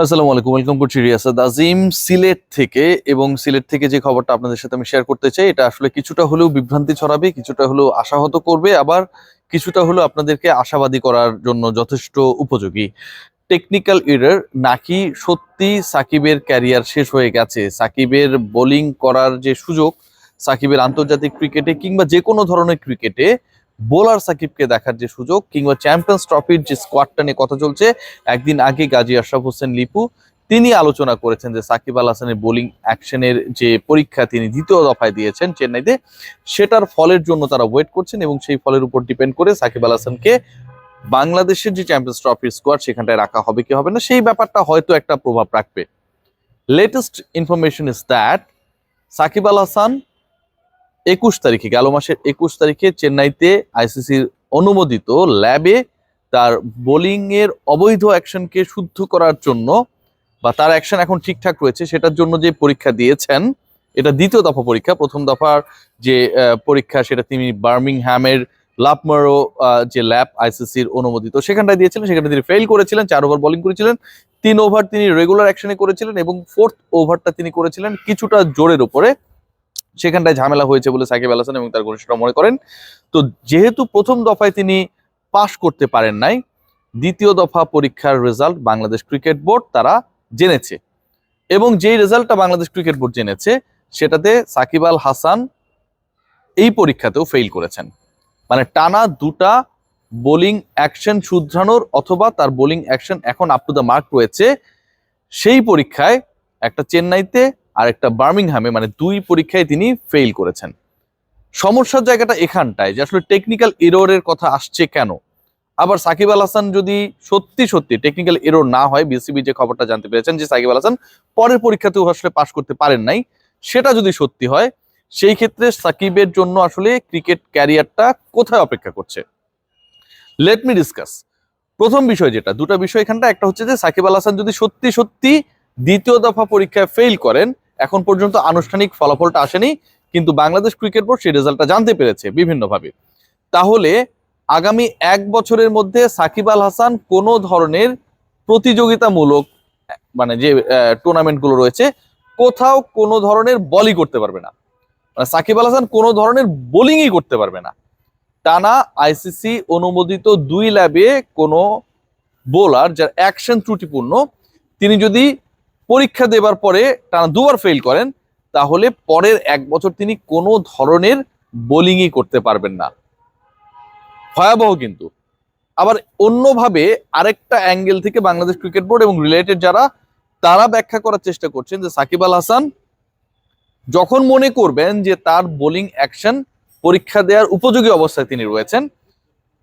আসসালামু আলাইকুম, ওয়েলকাম করছি রিয়াসাদ আজিম সিলেট থেকে এবং সিলেট থেকে যে খবরটা আপনাদের সাথে আমি শেয়ার করতে চাই, এটা আসলে কিছুটা হলেও বিভ্রান্তি ছড়াবে, কিছুটা হলেও আশাহত করবে, আবার কিছুটা হলেও আপনাদেরকে আশাবাদী করার জন্য যথেষ্ট উপযোগী। টেকনিক্যাল এরার নাকি সত্যি সাকিবের ক্যারিয়ার শেষ হয়ে গেছে? সাকিবের বোলিং করার যে সুযোগ, সাকিবের আন্তর্জাতিক ক্রিকেটে কিংবা যে কোনো ধরনের ক্রিকেটে বোলার সাকিবকে দেখার যে সুযোগ, কিংবা চ্যাম্পিয়ন্স ট্রফির যে স্কোয়াডটা নিয়ে কথা চলছে, একদিন আগে গাজী আশরাফ হোসেন, লিপু, তিনি আলোচনা করেছেন যে সাকিব আল হাসানের বোলিং অ্যাকশনের যে পরীক্ষা তিনি দ্বিতীয় দফায় দিয়েছেন চেন্নাইতে, সেটার ফলের জন্য তারা ওয়েট করছেন এবং সেই ফলের উপর ডিপেন্ড করে সাকিব আল হাসানকে বাংলাদেশের যে চ্যাম্পিয়ন্স ট্রফির স্কোয়াড সেখানটায় রাখা হবে কি হবে না, সেই ব্যাপারটা হয়তো একটা প্রভাব রাখবে। Latest information is that Shakib Al Hasan একুশ তারিখে, গেল মাসের একুশ তারিখে চেন্নাইতে আইসিসির অনুমোদিত ল্যাবে তার বোলিং এর অবৈধ অ্যাকশনকে শুদ্ধ করার জন্য বা তার অ্যাকশন এখন ঠিকঠাক রয়েছে সেটার জন্য যে পরীক্ষা দিয়েছেন, এটা দ্বিতীয় দফা পরীক্ষা। প্রথম দফার যে পরীক্ষা সেটা তিনি বার্মিংহ্যামের লাভমারো যে ল্যাব আইসিসির অনুমোদিত সেখানটায় দিয়েছিলেন। সেখানে তিনি ফেল করেছিলেন, চার ওভার বোলিং করেছিলেন, তিন ওভার তিনি রেগুলার অ্যাকশনে করেছিলেন এবং ফোর্থ ওভারটা তিনি করেছিলেন কিছুটা জোরের উপরে। সেখানটায় ঝামেলা হয়েছে বলে সাকিব আল হাসান এবং তার ঘনিষ্ঠরা মনে করেন। তো যেহেতু প্রথম দফায় তিনি পাশ করতে পারেন নাই, দ্বিতীয় দফা পরীক্ষার রেজাল্ট বাংলাদেশ ক্রিকেট বোর্ড তারা জেনেছে এবং যেই রেজাল্টটা বাংলাদেশ ক্রিকেট বোর্ড জেনেছে, সেটাতে সাকিব আল হাসান এই পরীক্ষাতেও ফেল করেছেন। মানে টানা দুটা বোলিং অ্যাকশন শুধরানোর অথবা তার বোলিং অ্যাকশন এখন আপ টু দ্য মার্ক রয়েছে, সেই পরীক্ষায় একটা চেন্নাইতে আর একটা বার্মিংহামে মানে দুই পরীক্ষায় তিনি ফেল করেছেন। সমস্যার জায়গাটা এখানটায় যে আসলে টেকনিক্যাল এররের কথা আসছে কেন? আবার সাকিব আল হাসান যদি সত্যি সত্যি টেকনিক্যাল এরর না হয় বিসিবি যে খবরটা জানতে পেরেছেন যে সাকিব আল হাসান পরের পরীক্ষাতেও আসলে পাশ করতে পারেন নাই, সেটা যদি সত্যি হয়, সেই ক্ষেত্রে সাকিবের জন্য আসলে ক্রিকেট ক্যারিয়ারটা কোথায় অপেক্ষা করছে? লেট মি ডিসকাস প্রথম বিষয় যেটা, দুটো বিষয় এখানটা একটা হচ্ছে যে সাকিব আল হাসান যদি সত্যি সত্যি দ্বিতীয় দফা পরীক্ষায় ফেল করেন এখন পর্যন্ত আনুষ্ঠানিক ফলাফলটা আসেনি, কিন্তু বাংলাদেশ ক্রিকেট বোর্ড সেই রেজাল্টটা জানতে পেরেছে বিভিন্নভাবে। তাহলে আগামী এক বছরের মধ্যে সাকিব আল হাসান কোনো ধরনের প্রতিযোগিতামূলক মানে যে টুর্নামেন্টগুলো রয়েছে, কোথাও কোনো ধরনের বলই করতে পারবে না। মানে সাকিব আল হাসান কোনো ধরনের বোলিংই করতে পারবে না। টানা আইসিসি অনুমোদিত দুই ল্যাবে কোনো বোলার যার অ্যাকশন ত্রুটিপূর্ণ, তিনি যদি পরীক্ষা দেবার পরে টানা দুবার ফেল করেন, তাহলে পরের এক বছর তিনি কোনো ধরনের বোলিংই করতে পারবেন না। ভয়াবহ কিন্তু। আবার অন্যভাবে আরেকটা অ্যাঙ্গেল থেকে বাংলাদেশ ক্রিকেট বোর্ড এবং রিলেটেড যারা, তারা ব্যাখ্যা করার চেষ্টা করছেন যে সাকিব আল হাসান যখন মনে করবেন যে তার বোলিং অ্যাকশন পরীক্ষা দেওয়ার উপযোগী অবস্থায় তিনি রয়েছেন,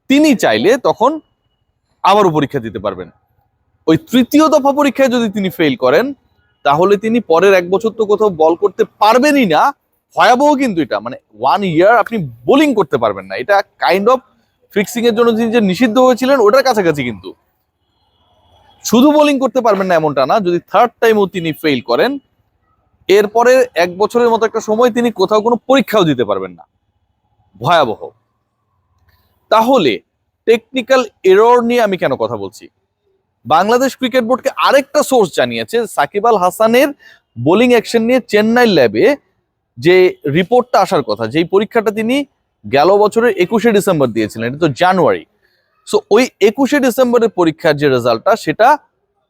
তিনি চাইলে তখন আবারও পরীক্ষা দিতে পারবেন। ওই তৃতীয় দফা পরীক্ষায় যদি তিনি ফেল করেন, তাহলে তিনি পরের এক বছর তো কোথাও বল করতে পারবেনই না। ভয়াবহ কিন্তু এটা। মানে ওয়ান ইয়ার আপনি বোলিং করতে পারবেন না। এটা কাইন্ড অফ ফিক্সিং এর জন্য তিনি যে নিষিদ্ধ হয়েছিলেন, ওটার কাছাকাছি কিন্তু। শুধু বোলিং করতে পারবেন না এমনটা না, যদি থার্ড টাইমও তিনি ফেল করেন এরপরে এক বছরের মতো একটা সময় তিনি কোথাও কোনো পরীক্ষাও দিতে পারবেন না। ভয়াবহ। তাহলে টেকনিক্যাল এরর নিয়ে আমি কেন কথা বলছি? বাংলাদেশ ক্রিকেট বোর্ডকে আরেকটা সোর্স জানিয়েছে সাকিব আল হাসানের বোলিং অ্যাকশন নিয়ে চেন্নাই ল্যাবে যে রিপোর্টটা আসার কথা, যেই পরীক্ষাটা তিনি গেল বছরের একুশে ডিসেম্বর দিয়েছিলেন, এটা তো জানুয়ারি। সো ওই একুশে ডিসেম্বরের পরীক্ষার যে রেজাল্টটা, সেটা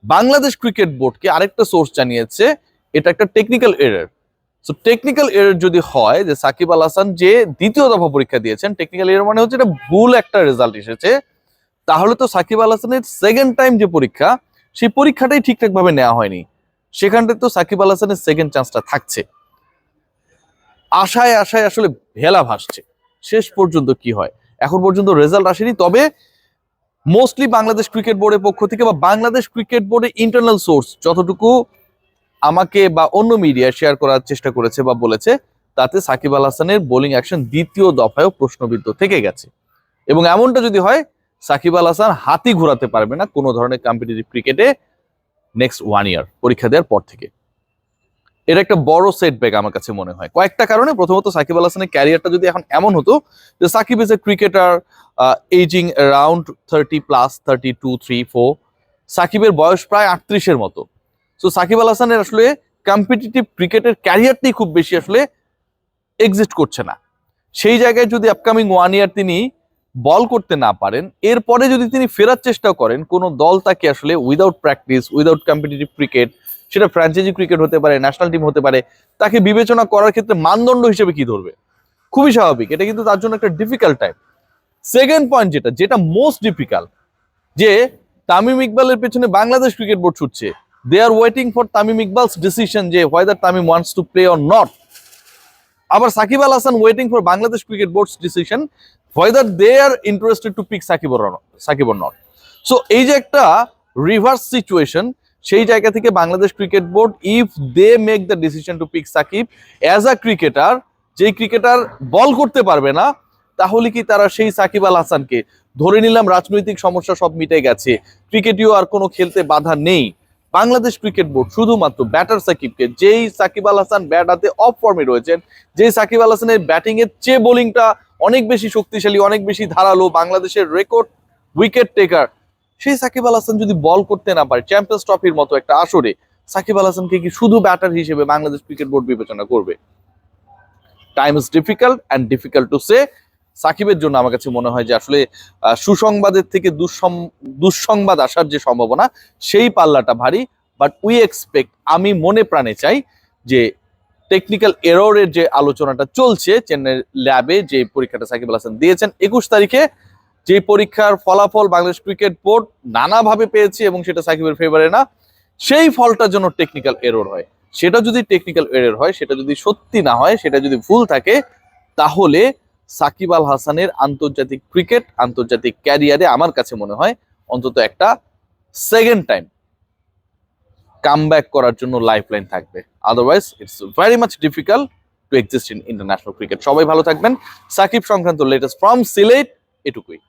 বাংলাদেশ ক্রিকেট বোর্ডকে আরেকটা সোর্স জানিয়েছে, এটা একটা technical error so technical error যদি হয়, যে সাকিব আল হাসান যে দ্বিতীয় দফা পরীক্ষা দিয়েছেন টেকনিক্যাল এরর মানে হচ্ছে এটা ভুল একটা রেজাল্ট এসেছে তাহলে তো সাকিব আল হাসানের সেকেন্ড টাইম যে পরীক্ষা, সেই পরীক্ষাটাই ঠিকঠাক ভাবে নেওয়া হয়নি। সেখানটায় তো সাকিব আল হাসানের সেকেন্ড চান্সটা থাকছে। আশায় আশায় আসলে ভেলা ভাসছে। শেষ পর্যন্ত কি হয়? এখন পর্যন্ত রেজাল্ট আসেনি, তবে মোস্টলি বাংলাদেশ ক্রিকেট বোর্ডের পক্ষ থেকে বা বাংলাদেশ ক্রিকেট বোর্ডের ইন্টারনাল সোর্স যতটুকু আমাকে বা অন্য মিডিয়া শেয়ার করার চেষ্টা করেছে বা বলেছে, তাতে সাকিব আল হাসানের বোলিং অ্যাকশন দ্বিতীয় দফায়ও প্রশ্নবিদ্ধ থেকে গেছে। এবং এমনটা যদি হয় সাকিব আল হাসান হাতি ঘোরাতে পারবে না কোনো ধরনের কম্পিটিটিভ ক্রিকেটে নেক্সট ওয়ান ইয়ার পরীক্ষা দেওয়ার পর থেকে। এটা একটা বড় সেটব্যাক আমার কাছে মনে হয়। কয়েকটা কারণে প্রথমত সাকিব আল হাসানের ক্যারিয়ারটা যদি এখন এমন হতো যে Shakib is a cricketer ageing around thirty plus thirty two three four সাকিবের বয়স প্রায় আটত্রিশের মতো। সো সাকিব আল হাসানের আসলে কম্পিটিটিভ ক্রিকেটের ক্যারিয়ারটাই খুব বেশি আসলে এক্সিস্ট করছে না। সেই জায়গায় যদি আপকামিং ওয়ান ইয়ার তিনি বল করতে না পারেন, এরপরে যদি তিনি ফেরার চেষ্টা করেন, কোনো দল তাকে আসলে without practice without competitive cricket সেটা ফ্র্যাঞ্চাইজি ক্রিকেট হতে পারে ন্যাশনাল টিম হতে পারে, তাকে বিবেচনা করার ক্ষেত্রে মানদণ্ড হিসেবে কি ধরবে? খুবই স্বাভাবিক, এটা কিন্তু তার জন্য একটা ডিফিকাল্ট টাইম সেকেন্ড পয়েন্ট যেটা যেটা মোস্ট ডিফিকাল্ট যে তামিম ইকবালের পেছনে বাংলাদেশ ক্রিকেট বোর্ড ছুটছে। They are waiting for Tamim Iqbal's decision যে whether Tamim wants to play or not আবার Shakib Al Hasan waiting for Bangladesh cricket board's decision whether they are interested to pick Shakib Shakib not so এই যে একটা reverse situation সেই জায়গা থেকে Bangladesh cricket board if they make the decision to pick Shakib as a cricketer যেই cricketer বল করতে পারবে না, তাহলে কি তারা সেই সাকিব আল হাসানকে? ধরে নিলাম রাজনৈতিক সমস্যা সব মিটে গেছে ক্রিকেটেও আর কোনো খেলতে বাধা নেই। বাংলাদেশ ক্রিকেট বোর্ড শুধুমাত্র ব্যাটার সাকিবকে যেই সাকিব আল হাসান ব্যাট হাতে অফ ফর্মে রয়েছেন, যেই সাকিব আল হাসানের ব্যাটিং এর চেয়ে বোলিংটা অনেক বেশি শক্তিশালী, অনেক বেশি ধারালো বাংলাদেশের রেকর্ড উইকেট টেকার সেই সাকিব আল হাসান যদি বল করতে না পারে চ্যাম্পিয়ন্স ট্রফির মতো একটা আসরে, সাকিব আল হাসানকে কি শুধু ব্যাটার হিসেবে বাংলাদেশ ক্রিকেট বোর্ড বিবেচনা করবে? Time is difficult and difficult to say সাকিবের জন্য আমার কাছে মনে হয় যে আসলে সুসংবাদের থেকে দুঃসম- দুঃসংবাদ আসার যে সম্ভাবনা, সেই পাল্লাটা ভারী। বাট উই এক্সপেক্ট আমি মনে প্রাণে চাই যে টেকনিক্যাল এররের যে আলোচনাটা চলছে চেন্নাই ল্যাবে যে পরীক্ষাটা সাকিব আল হাসান দিয়েছেন, একুশ তারিখে যে পরীক্ষার ফলাফল বাংলাদেশ ক্রিকেট বোর্ড নানাভাবে পেয়েছে এবং সেটা সাকিবের ফেভারে না, সেই ফলটার জন্য টেকনিক্যাল এরর হয়। সেটা যদি টেকনিক্যাল এরর হয়, সেটা যদি সত্যি না হয়, সেটা যদি ভুল থাকে, তাহলে সাকিব আল হাসানের আন্তর্জাতিক ক্রিকেট আন্তর্জাতিক ক্যারিয়ারে আমার কাছে মনে হয় অন্তত একটা সেকেন্ড টাইম কাম করার জন্য লাইফ লাইন থাকবে। Otherwise it's very much difficult to exist in international cricket সবাই ভালো থাকবেন। সাকিব সংক্রান্ত লেটেস্ট ফ্রম সিলেট, এটুকুই।